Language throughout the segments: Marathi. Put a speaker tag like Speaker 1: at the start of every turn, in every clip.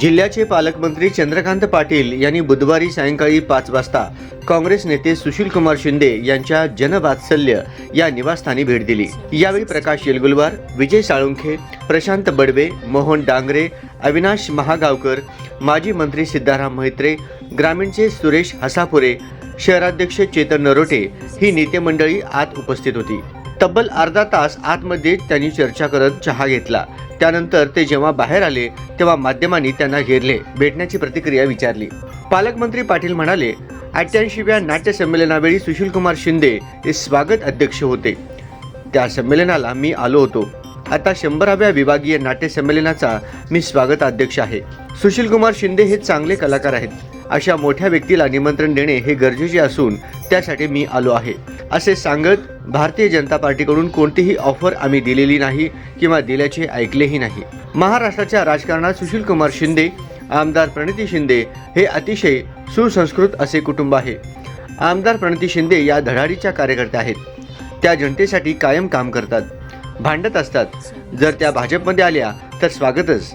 Speaker 1: जिल्ह्याचे पालकमंत्री चंद्रकांत पाटील यांनी बुधवारी सायंकाळी पाच वाजता काँग्रेस नेते सुशीलकुमार शिंदे यांच्या जनवात्सल्य या निवासस्थानी भेट दिली. यावेळी प्रकाश येलगुलवार विजय साळुंखे प्रशांत बडवे मोहन डांगरे अविनाश महागावकर माजी मंत्री सिद्धाराम म्हैत्रे ग्रामीणचे सुरेश हसापुरे शहराध्यक्ष चेतन नरोटे ही नेते मंडळी आत उपस्थित होती. तब्बल अर्धा तास आतमध्ये त्यांनी चर्चा करत चहा घेतला. त्यानंतर ते जेव्हा बाहेर आले तेव्हा माध्यमांनी त्यांना घेरले भेटण्याची प्रतिक्रिया विचारली. पालकमंत्री पाटील म्हणाले अठ्ठ्याऐंशीव्या नाट्य संमेलनावेळी सुशीलकुमार शिंदे हे स्वागत अध्यक्ष होते. त्या संमेलनाला मी आलो होतो. आता शंभराव्या विभागीय नाट्य संमेलनाचा मी स्वागत अध्यक्ष आहे सुशीलकुमार शिंदे हे चांगले कलाकार आहेत. अशा मोठ्या व्यक्तीला निमंत्रण देणे हे गरजेचे असून त्यासाठी मी आलो आहे. असे सांगत भारतीय जनता पार्टीकडून कोणतीही ऑफर आम्ही दिलेली नाही किंवा दिल्याचे ऐकलेही नाही. महाराष्ट्राच्या राजकारणात सुशीलकुमार शिंदे आमदार प्रणिती शिंदे हे अतिशय सुसंस्कृत असे कुटुंब आहे. आमदार प्रणिती शिंदे या धडाडीच्या कार्यकर्त्या आहेत. त्या जनतेसाठी कायम काम करतात. भांडत असतात. जर त्या भाजपमध्ये आल्या तर स्वागतच.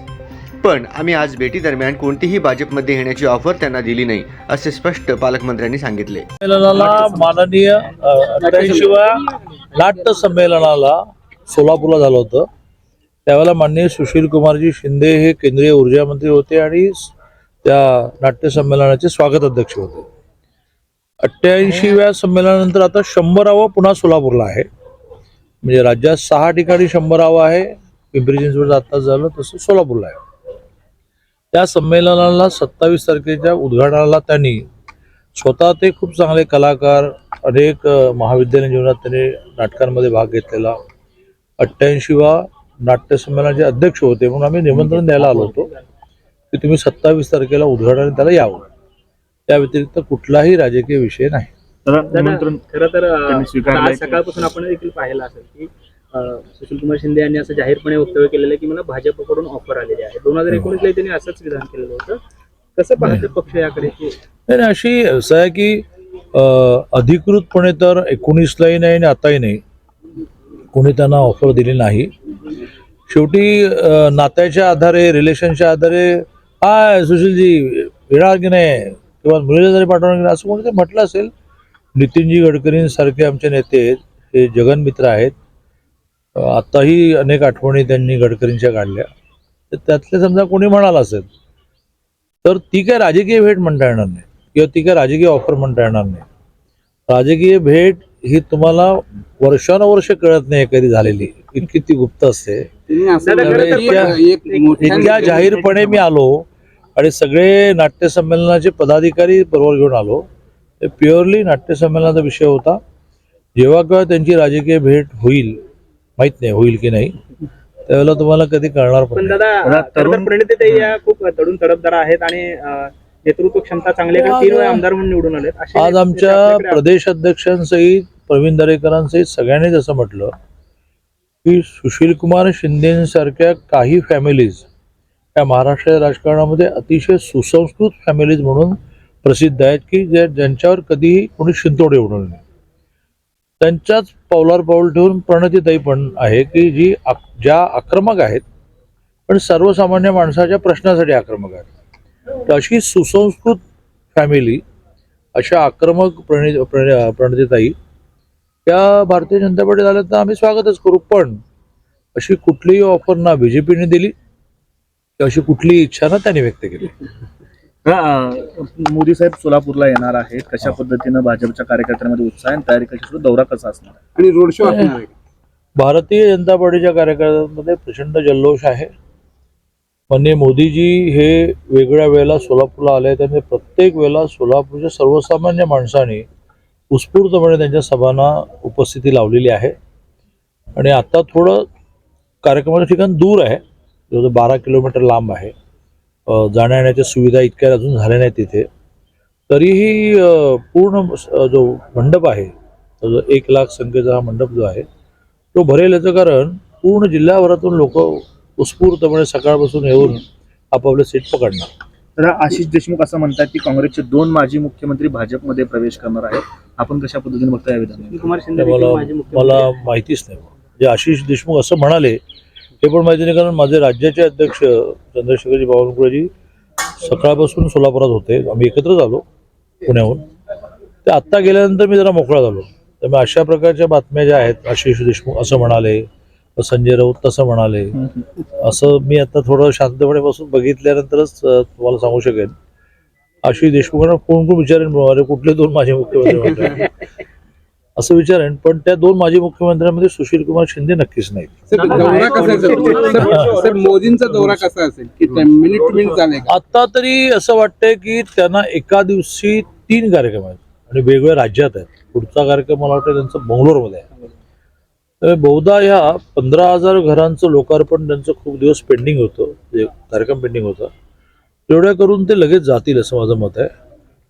Speaker 1: पण आम्ही आज भेटी दरम्यान कोणतीही भाजपमध्ये येण्याची ऑफर त्यांना दिली नाही असे स्पष्ट पालकमंत्र्यांनी सांगितले.
Speaker 2: संमेलनाला माननीय नाट्य संमेलनाला सोलापूरला झालं होतं. त्यावेळेला माननीय सुशील कुमारजी शिंदे हे केंद्रीय ऊर्जा मंत्री होते आणि त्या नाट्य संमेलनाचे स्वागत अध्यक्ष होते. अठ्ठ्याऐंशीव्या संमेलनानंतर आता शंभरावं पुन्हा सोलापूरला आहे. म्हणजे राज्यात सहा ठिकाणी शंभरावं आहे. पिंपरी चिंचवड आत्ताच झालं तसं सोलापूरला आहे. त्या संमेलनाला सत्तावीस तारखेच्या उद्घाटनाला त्यांनी स्वतः ते खूप चांगले कलाकार अनेक महाविद्यालयीन जीवनात त्यांनी नाटकांमध्ये भाग घेतलेला. अठ्ठ्याऐंशीवा नाट्य संमेलनाचे अध्यक्ष होते म्हणून आम्ही निमंत्रण द्यायला आलो होतो की तुम्ही सत्तावीस तारखेला उद्घाटन त्याला यावं. त्या व्यतिरिक्त कुठलाही राजकीय विषय नाही.
Speaker 3: खरं तर सकाळपासून आपण देखील पाहिलं असेल की सुशील कुमार शिंदे यांनी असं जाहीरपणे वक्तव्य केलेलं आहे की मला भाजपकडून ऑफर आलेली आहे. दोन हजार एकोणीसला त्यांनी असंच विधान केलेलं होतं. कसं पाहते पक्ष याकडे
Speaker 2: नाही अशी असं आहे की अधिकृतपणे तर एकोणीसलाही नाही आणि आताही नाही. कोणी त्यांना ऑफर दिली नाही. शेवटी नात्याच्या आधारे रिलेशनच्या आधारे हाय सुशीलजी येणार की नाही? किंवा मुलीला जरी पाठवणार की नाही असं कोणी म्हटलं असेल. नितीनजी गडकरींसारखे आमचे नेते हे जगनमित्र आहेत. अ, आताही अनेक आठवणी त्यांनी गडकरींच्या काढल्या. तर त्यातले समजा कोणी म्हणाला असेल तर ती काय राजकीय भेट म्हणता येणार नाही किंवा ती काय राजकीय ऑफर म्हणता येणार नाही. राजकीय भेट ही तुम्हाला वर्षानुवर्ष कळत नाही कधी झालेली इतकी ती गुप्त असते. इतक्या- जाहीरपणे मी आलो आणि सगळे नाट्य संमेलनाचे पदाधिकारी बरोबर घेऊन आलो. ते प्युअरली नाट्य संमेलनाचा विषय होता. जेव्हा केव्हा त्यांची राजकीय भेट होईल माहीत नाही होईल की नाही. त्यावेळेला तुम्हाला कधी कळणार पण.
Speaker 3: दादा
Speaker 4: तरुण-
Speaker 3: प्रणितीताई या खूप तरुण तडफदार आहेत आणि अं, नेतृत्व क्षमता चांगली आहे. कारण तीन वेळा आमदार म्हणून निवडून आलेत. असे
Speaker 2: आज आमच्या प्रदेश अध्यक्षांसहित प्रवीण दरेकरांसहित सगळ्यांनीच असं म्हटलं की सुशीलकुमार शिंदेसारख्या काही फॅमिलीज या महाराष्ट्र राजकारणामध्ये अतिशय सुसंस्कृत फॅमिलीज म्हणून प्रसिद्ध आहेत की ज्या ज्यांच्यावर कधीही कोणी शिंतोड एवढं नाही त्यांच्याच पावलावर पाऊल ठेवून प्रणतीताई पण आहे की जी आक- ज्या आक्रमक आहेत पण सर्वसामान्य माणसाच्या प्रश्नासाठी आक्रमक आहेत. तर अशी सुसंस्कृत फॅमिली अशा आक्रमक प्रणि प्रणतीताई त्या भारतीय जनता पार्टीत आल्या तर आम्ही स्वागतच करू पण अशी कुठलीही ऑफर ना बीजेपीने दिली अशी कुठलीही इच्छा ना त्यांनी व्यक्त केली.
Speaker 4: मोदी साहेब सोलापूरला येणार आहेत. कशा पद्धतीनं भाजपच्या कार्यकर्त्यांमध्ये उत्साह आणि तयारी कशी सुरू दौरा कसा असणार
Speaker 5: आणि रोड शो असणार आहे
Speaker 2: भारतीय जनता पार्टीच्या कार्यकर्त्यांमध्ये प्रचंड जल्लोष आहे. माननीय मोदीजी हे वेगळ्या वेळेला सोलापूरला आले त्यांनी प्रत्येक वेळेला सोलापूरच्या सर्वसामान्य माणसाने उत्स्फूर्तपणे त्यांच्या सभांना उपस्थिती लावलेली आहे. आणि आता थोडं कार्यक्रमाचं ठिकाण दूर आहे. जवळजवळ बारा किलोमीटर लांब आहे. अ, जाण्या येण्याच्या सुविधा इतक्या अजून झाल्या नाहीत तिथे. तरीही पूर्ण जो मंडप आहे तो जो एक लाख संख्येचा हा मंडप जो आहे तो भरेल याचं कारण पूर्ण जिल्ह्याभरातून लोक उत्स्फूर्तपणे सकाळपासून येऊन आपापले सीट पकडणार.
Speaker 4: तर आशिष देशमुख असं म्हणतात की काँग्रेसचे दोन माजी मुख्यमंत्री भाजपमध्ये प्रवेश करणार आहेत. आपण कशा पद्धतीने बघता या विधान
Speaker 2: मला. माहितीच नाही. म्हणजे आशिष देशमुख असं म्हणाले हे पण माहिती नाही कारण माझे राज्याचे अध्यक्ष चंद्रशेखरजी बावनकुळेजी सकाळपासून सोलापुरात होते. आम्ही एकत्रच आलो पुण्याहून. ते आत्ता गेल्यानंतर मी जरा मोकळा झालो. त्यामुळे अशा प्रकारच्या बातम्या ज्या आहेत आशिष देशमुख असं म्हणाले संजय राऊत तसं म्हणाले असं मी आता थोडं शांतपणे बसून बघितल्यानंतरच तुम्हाला सांगू शकेन. आशिष देशमुखांना कोण कोण विचारेन अरे कुठले दोन माझे मुख्यमंत्री? असं विचारेन पण त्या दोन माजी मुख्यमंत्र्यांमध्ये सुशील कुमार शिंदे नक्कीच नाहीत.
Speaker 5: सर दौरा कसा असेल? सर सर मोदींचा दौरा कसा असेल? की मिनिट टू मिनिट चालेल का?
Speaker 2: आता तरी असं वाटतंय की त्यांना एका दिवशी तीन कार्यक्रम आहेत आणि वेगवेगळ्या राज्यात आहेत. पुढचा कार्यक्रम मला वाटतं त्यांचा बंगलोरमध्ये आहे. तर बहुधा ह्या पंधरा हजार घरांचं लोकार्पण त्यांचं खूप दिवस पेंडिंग होतं म्हणजे कार्यक्रम पेंडिंग होता. तेवढ्या करून ते लगेच जातील असं माझं मत आहे.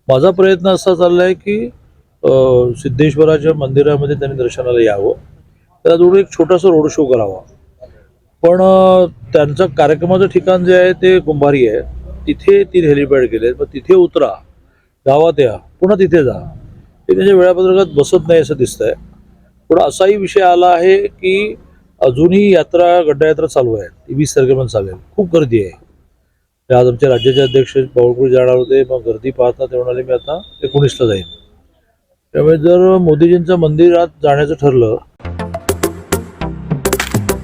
Speaker 2: माझा प्रयत्न असा चाललाय की अं, सिद्धेश्वराच्या मंदिरामध्ये त्यांनी दर्शनाला यावं. त्याला एक छोटासा रोड शो करावा. पण त्यांचं कार्यक्रमाचं ठिकाण जे आहे ते कुंभारी आहे. तिथे तीन हेलिपॅड केले मग तिथे उतरा. गावात या. पुन्हा तिथे जा. हे त्यांच्या वेळापत्रकात बसत नाही असं दिसतंय. पण असाही विषय आला आहे की अजूनही यात्रा गड्डायात्रा चालू आहे ती वीस तारखेपर्यंत चालेल. खूप गर्दी आहे. आज आमच्या राज्याचे अध्यक्ष बावळकुळी जाणार होते. मग गर्दी पाहता ते म्हणाले मी आता एकोणीसला जाईन. त्यामुळे जर मोदीजींचं मंदिरात जाण्याचं ठरलं